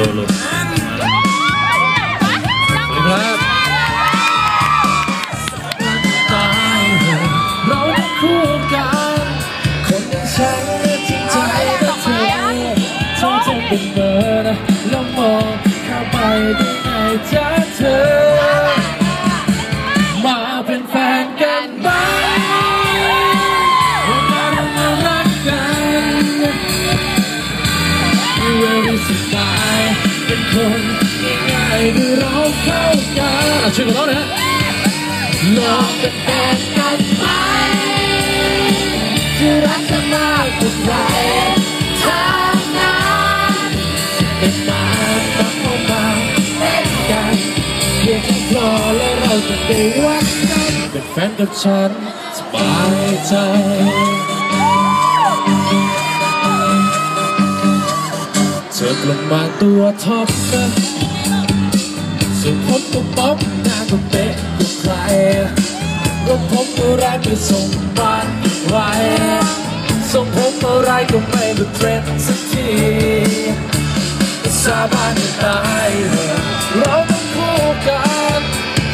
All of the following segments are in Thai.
ลลรับตายเราได้คู่กันคนอย่าต่ใจเธอเธอจะเป็นเอร์แล้วมองเข้าไปได้ไงเธ กันอะช่วยกันร้องนะฮะลองเป็นแฟนกันไหมจะรักเธอมากกว่าใครทั้งนั้นเป็นนานมาเข้ามาเป็นกันเพียงแค่พอแล้วเราจะได้รักกันเป็นแฟนกับฉันสบายใจเธอกลับมาตัวท็อปนะ ส่วนผมก็ป๊อปหน้าก็เป๊ะกว่าใครรถผมอะไรไปส่งบ้านใครส่งผมอะไรก็ไม่เป็นเทรนด์สักทีสาบานไม่ตายเลยเราต้องคู่กัน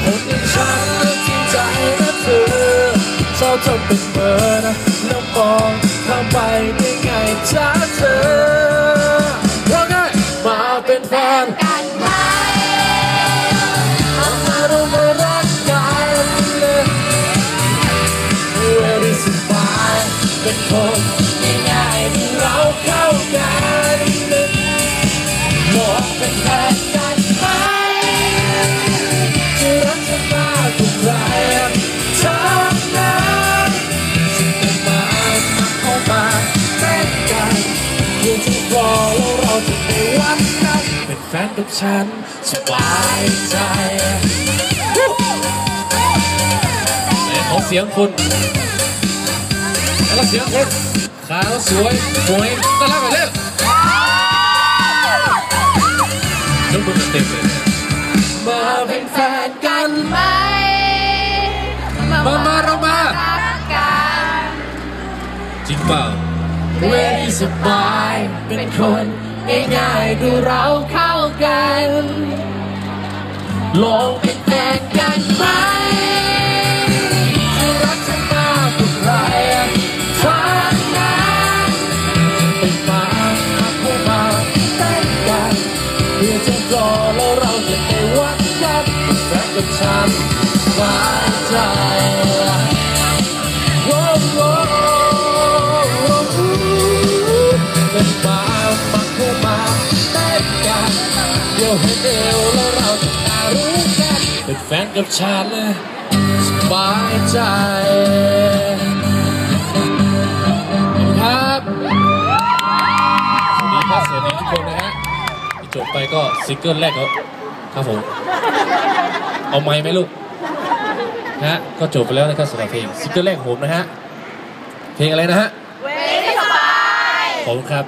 คนอย่างฉันจริงใจนะเธอชอบทำเป็นเบอร์นะแล้วมองเข้าไปได้ไงจ้าเธอ ฉันสบายใจไหนขอเสียงคุณแล้วก็เสียงคุณขาวสวยสวยน่ารักแบบนี้ยกมือเต็มเลยมาเป็นแฟนกันไหมมามาเรามาจริงเปล่าเวรีสบายเป็นคน ง่ายๆดูเราเข้ากันลองเป็นแฟนกันไหมรักเธอมากกว่าใครทั้งนั้นเป็นมาเข้ามาแต่งกันเพื่อจะรอแล้วเราจะไปวัดกันเป็นแฟนกับฉันสบายใจโว้โว้เป็นมา มาเข้ามาเต้นกันเดี๋ยวให้เร็วแล้วเราจะตารู้กันเป็นแฟนกับฉันเลยสบายใจครับสวัสดีครับสวัสดีทุกคนนะฮะที่จบไปก็ซิงเกิลแรกครับครับผมเอาไม้ไหมลูกนะฮะก็จบไปแล้วนะครับสำหรับเพลงซิงเกิลแรกของผมนะฮะเพลงอะไรนะฮะเวรีสบายขอบคุณครับ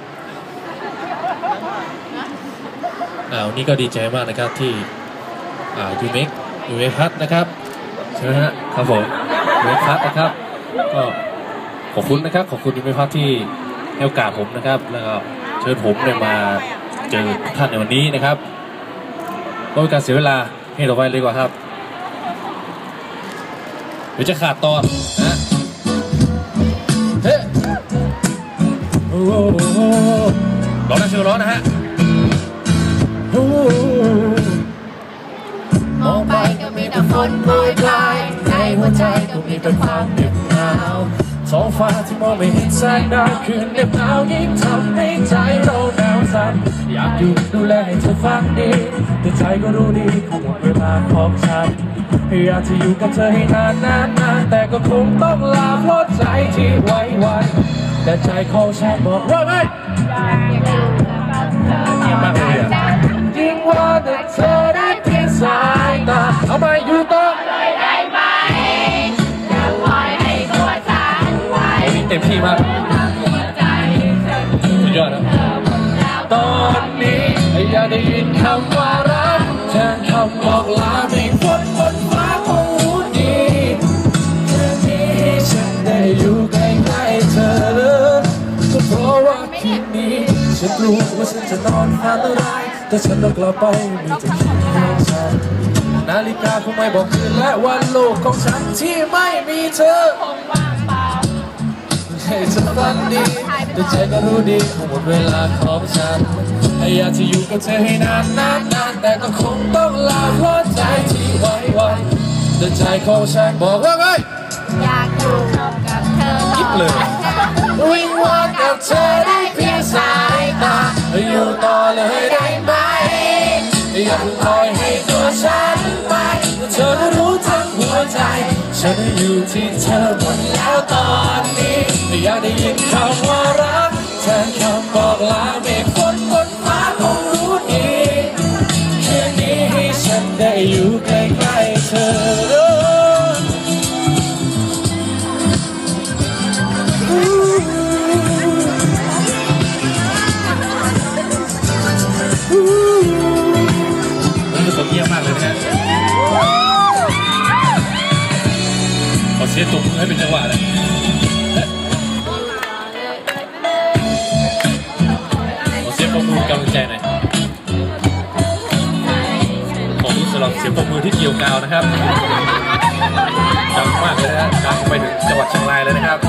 อ่าวันนี้ก็ดีใจมากนะครับที่อ่ายูเมกยูเมพัทนะครับใช่ไหมฮะครับผมยูเมพัทนะครับก็ขอบคุณนะครับขอบคุณยูเมพัทที่ให้โอกาสผมนะครับ แล้วก็เชิญผมเนี่ยมาเจอทุกท่านในวันนี้นะครับก็เป็นการเสียเวลาให้เราไปเลยกว่าครับเดี๋ยวจะขาดตอนนะเฮ้ร้องนะชื่อร้องนะฮะ ก็มีแต่ฝนโปรยปลายในหัวใจก็มีแต่ความเหน็บหนาวท้องฟ้าที่มองไม่เห็นแสงดาวคืนเหน็บหนาวยิ่งทำให้ใจเราหนาวสั่นอยากอยู่ดูแลให้เธอฟังดีแต่ใจก็รู้ดีคงหมดเวลาของฉันอยากจะอยู่กับเธอให้นานนานนานแต่ก็คงต้องลาเพราะใจที่ไว้วันแต่ใจของฉันบอกว่าไงเยี่ยมมากเลยอะยิ่งว่าแต่เธอ ต็มที่มากหัวใจฉันสุดยอดนะตอนนี้อย่าได้ยินคำว่ารักแทนคำบอกลาไม่ฝนบนฟ้าคงรู้ดีแค่นี้ฉันได้อยู่ใกล้ๆเธอก็เพราะว่าคืนนี้ฉันรู้ว่าฉันจะนอนฝันร้ายแต่ฉันต้องกลับไปมีแต่คิดของฉันนาฬิกาคงไม่บอกคืนและวันโลกของฉันที่ไม่มีเธอ ให้เธอฝันดีให้แต่ใจก็รู้ดีคงหมดเวลาของฉันอยากจะอยู่กับเธอให้นานนานนานแต่ก็คงต้องลาเพราะใจที่ไว้วันแต่ใจของฉันบอกว่าไงอยากอยู่กับเธอคิดเลยวิงวอนกับเธอได้เพียงสายตาอยู่ต่อเลยได้ไหมอย่าเพิ่งปล่อยให้ตัวฉันไปเธอก็รู้ทั้งหัวใจ ฉันอยู่ที่เธอหมดแล้วตอนนี้ อยากได้ยินคำว่ารักแทนคำบอกลาเมฆฝนบนฟ้าคงรู้ดีคืนนี้ให้ฉันได้อยู่ใกล้ๆเธอมันผสมเยี่ยมมากเลยนะฮะขอเสียงตบมือให้เป็นจังหวะเลย กำลังใจหน่อยขอบคุณสำหรับเสียงปรบมือที่เกี่ยวกาวนะครับดังมากเลยนะฮะดังไปถึงจังหวัดเชียงรายเลยนะครับ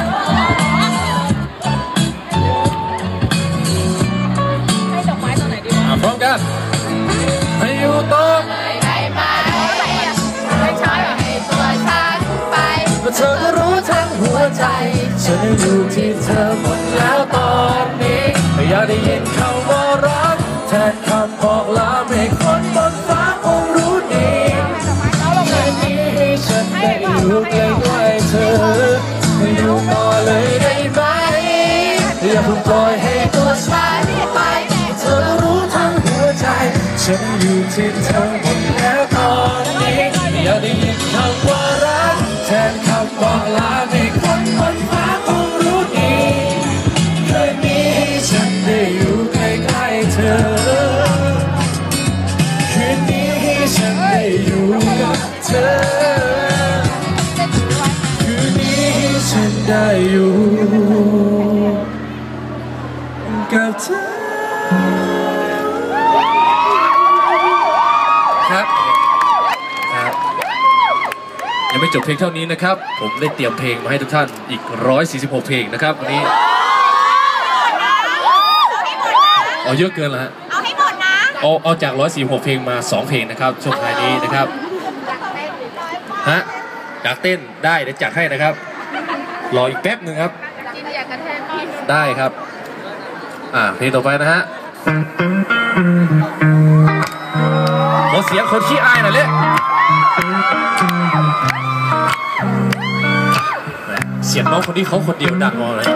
ให้ดอกไม้ตรงไหนดีวะอะพร้อมกันให้อยู่ต่อได้ไหมไม่ใช่ให้ตัวฉันไปว่าเธอก็รู้ทั้งหัวใจ ฉันอยู่ที่เธอหมดแล้วตอนนี้ อยากได้ยินคำว่า แทนคำบอกลาไม่คนบนฟ้าคงรู้ดีแค่นี้ให้ฉันได้อยู่ใกล้ๆเธออยู่ต่อเลยได้ไหมอย่าเพิ่งปล่อยให้ตัวฉันไป เธอรู้ทั้งหัวใจ ฉันอยู่ที่เธอ ได้อยู่กับเธอครับครับยังไม่จบเพลงเท่านี้นะครับ ผมได้เตรียมเพลงมาให้ทุกท่านอีก 146 เพลงนะครับวันนี้อ๋อเยอะเกินแล้วฮะเอาให้หมดนะเอาเอาจาก 146 เพลงมา 2 เพลงนะครับช่วงท้ายนี้นะครับฮะอยากเต้นได้เดี๋ยวจัดให้นะครับ รออีกแป๊บหนึ่งครับ กินอยากกระแทกกินได้ครับ อ่าเพลงต่อไปนะฮะขอเสียงคนขี้อายหน่อยเลยแหมเสียงน้องคนนี้เขาคนเดียวดังมากเลย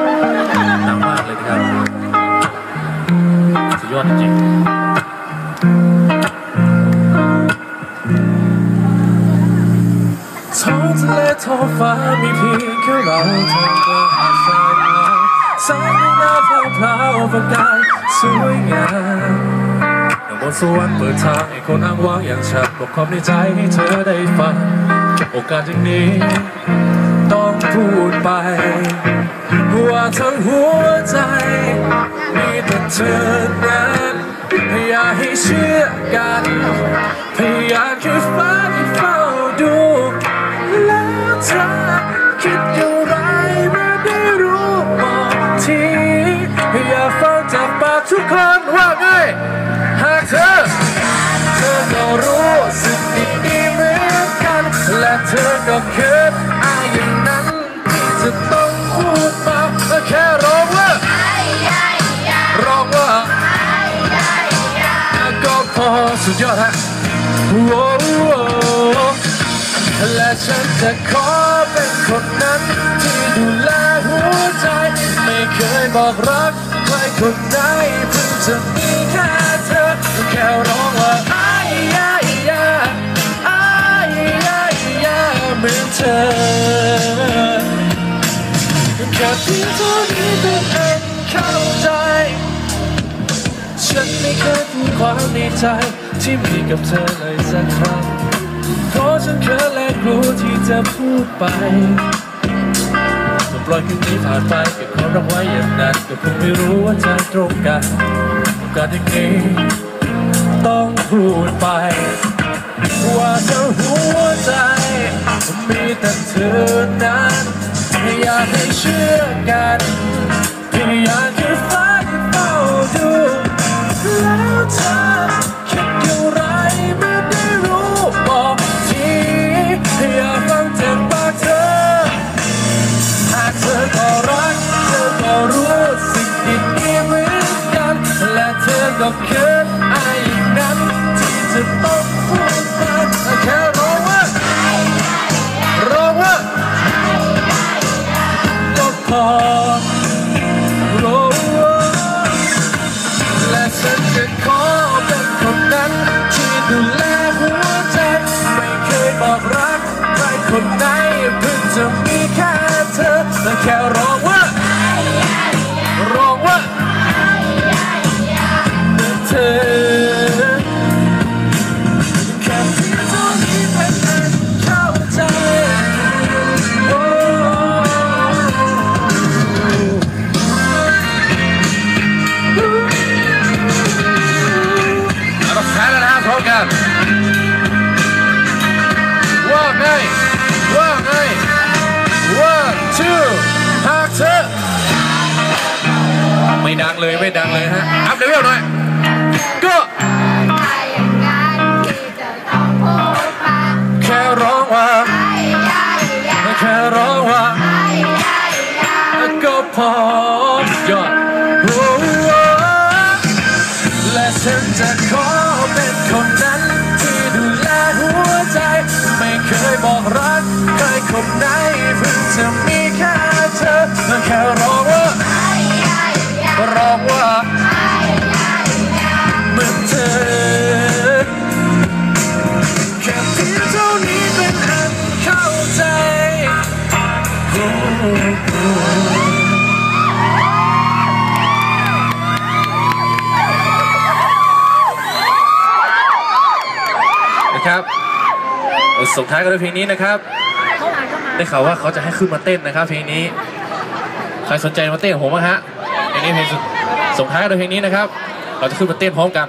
ดังมากเลยนะครับสุดยอดจริง ท้องฟ้ามีเพียงแค่เราทางเดินหาดทรายน้อยสายหน้าพราวพราวประกายสวยงามดังบนสวรรค์เปิดทางให้คนอ้างว้างอย่างฉันบอกความในใจให้เธอได้ฟังโอกาสอย่างนี้ ต้องพูดไปว่าทั้งหัวใจมีแต่เธอนั้นอยากให้เชื่อกันพยายามคือฟ้าที่เฝ้า เธอคิดอย่างไรเมื่อได้รู้บอกทีอย่าฟังจากปากทุกคนว่าไงหากเธอ เธอก็รู้สึกดีๆเหมือนกัน และเธอก็คิดอายอย่างนั้นที่จะต้องพูดมาแค่ร้องว่าร้องว่าก็พอสุดยอดฮะโอ้โหและ ฉันจะขอเป็นคนนั้น ที่ดูแลหัวใจ ไม่เคยบอกรักใครคนใดเพิ่งจะมีแค่เธอแค่ร้องว่าอายยายาอายยายาเหมือนเธอแค่เพียงเท่านี้ตัวเองเข้าใจ ฉันไม่เคยพูดความในใจ ที่มีกับเธอเลยสักครั้ง ราะฉันเคยและกลัวที่จะพูดไปปล่อยคืนนี้ผ่านไปเก็บความรักไว้อย่างนั้นก็คงไม่รู้ว่าจะตรงกันโอกาสอย่างนี้ต้องพูดไป ว่าทั้งหัวใจ มีแต่เธอนั้นอยากให้เชื่อกันพยายาก ดูแลหัวใจ ไม่เคยบอกรัก ใครคนไหนเพิ่งจะมีแค่เธอและแค่ร้อ ไม่ดังเลยไม่ดังเลยฮะอัพเลเวลหน่อย กันด้วยเพลงนี้นะครับได้ข่าวว่าเขาจะให้ขึ้นมาเต้นนะครับ เพลงนี้ ใครสนใจมาเต้นกับผมบ้างฮะเพลงนี้เพลงสุดส่งท้ายกันด้วยเพลงนี้นะครับ เราจะขึ้นมาเต้นพร้อมกัน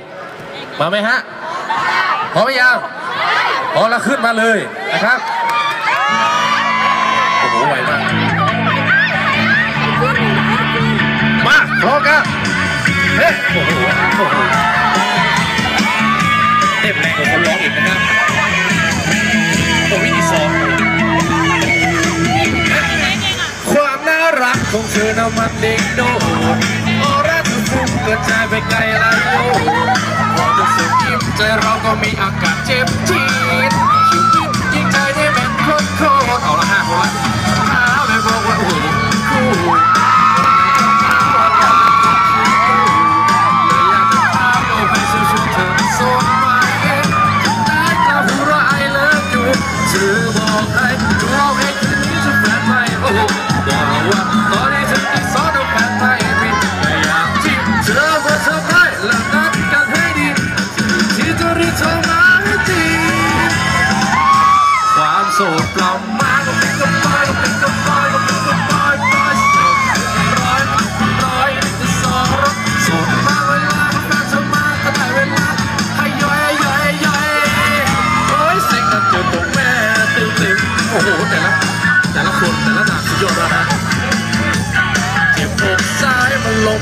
มาไหมฮะพร้อมไหมยังพร้อมแล้วขึ้นมาเลยนะครับโอ้โหไวมากมาพร้อมกันเฮ้ยโอ้โหโอ้โหเต้นแรงกว่าคนร้องอีกนะครับ คงเธอน่ะมันเด็กโดดออร่าเธอฟุ้งกระจายไปไกลหลายโลกพอจะสุดยิ้มใจเราก็มีอากาศ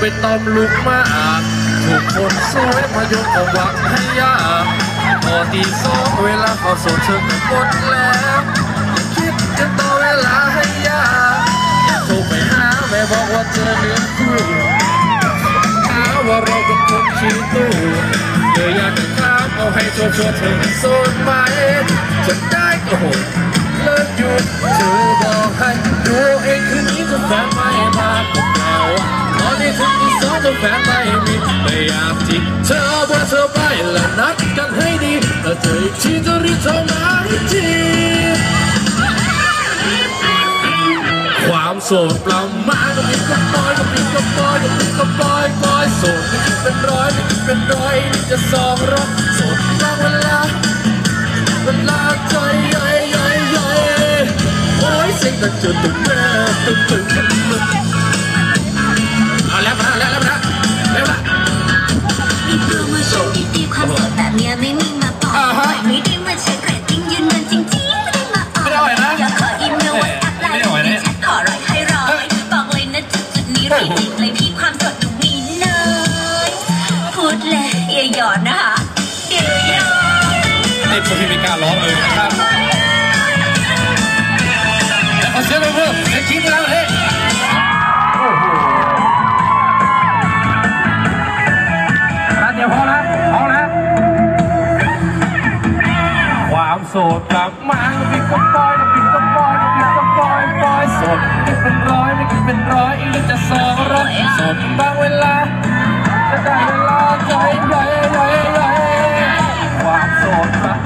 มันลงไปตอมลูกหมาถูกคนสวยมายกของหวังให้ยากพอตีสองเวลาเขาโสดเธอก็หมดแล้วคิดจะต่อเวลาให้ยากโทรไปหาแม่บอกว่าเจอเนื้อคู่หาว่าเราเป็นคนขี้ตู้เธออยากจะถามเอาให้ชัวร์ๆเธอเป็นโสดไหมจะได้ก็โหเลิกหยุดเธอบอกให้ดูเองคืนนี้จะแฟน ตอนนี้ถึงที่สองจะแฟนไม่มีแต่อยากที่เธอว่าเธอไปและนัดกันให้ดีแต่เธออีกทีจะรีบโทรมาให้ทีความโสดปล่ามาก็มีกับปอยก็มีกับปอยก็มีกับปอยปอยโสดไม่คิดเป็นร้อยไม่คิดเป็นร้อยนี่จะสองร้อยโสดบางเวลาเวลาใจย่อยย่อยย่โอ้ยเสียงต่เจอตึงแม่ตึงตึง พวกพี่ไม่กล้าร้องเลยนะครับแล้วเอาเสียงปรบมือเสียงคิดแล้วเฮ้เดียวพอแล้วพอแล้วความโสดกลับมาปิดก็ปล่อยปิดก็ปล่อยปิดก็ปล่อยปล่อยสดอีกเป็นร้อยอีกเป็นร้อยอีกจะสองร้อยสดบางเวลาจะได้เวลาใจใหญ่ใหญ่ใหญ่ความโสดมา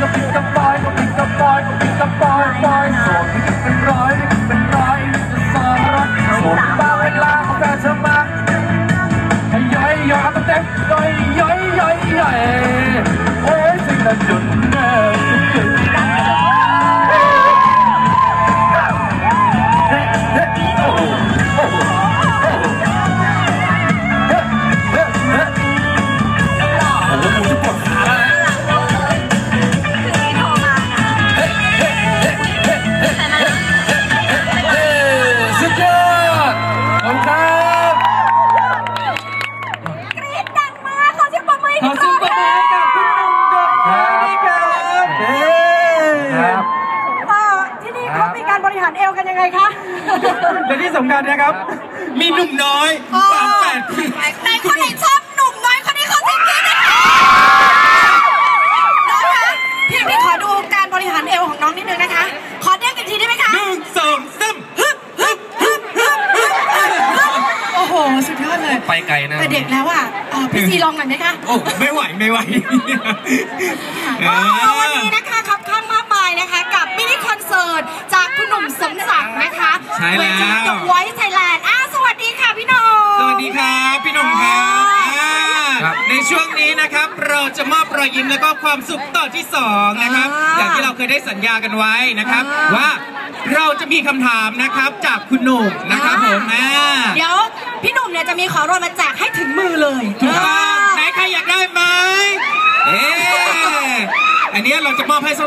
ก็ปิดกับบอยก็ปิดกับบอยก็ปิดกับบอยปอยโสดไม่กิดเป็นร้อย ไม่ไหวไม่ไหวเอโอ้อวันนี้นะคะครับข้างมากมายนะคะ กับมินิคอนเสิร์ตจากคุณหนุ่มสมศักดิ์นะคะใช่แล้วเทีกับไวท์ไทยแลนด์อ้าสวัสดีค่ะพี่หนุ่มส วัสดีครับพี่หนุ่มครับอ่าครับ ในช่วงนี้นะครับเราจะมอบรอยยิ้มแล้วก็ความสุขต่อที่สองนะครับอ่าอย่างที่เราเคยได้สัญญากันไว้นะครับ อ่า ว่าเราจะมีคำถามนะครับจากคุณหนุ่มนะครับผมอ่าเดี๋ยวพี่หนุ่มเนี่ยจะมีของรางวัลมาแจกให้ถึงมือเลยถูกต้องไหนใครอยากได้ไหมเอ๊ะอันเนี้ยเราจะมอบให้สำหรับ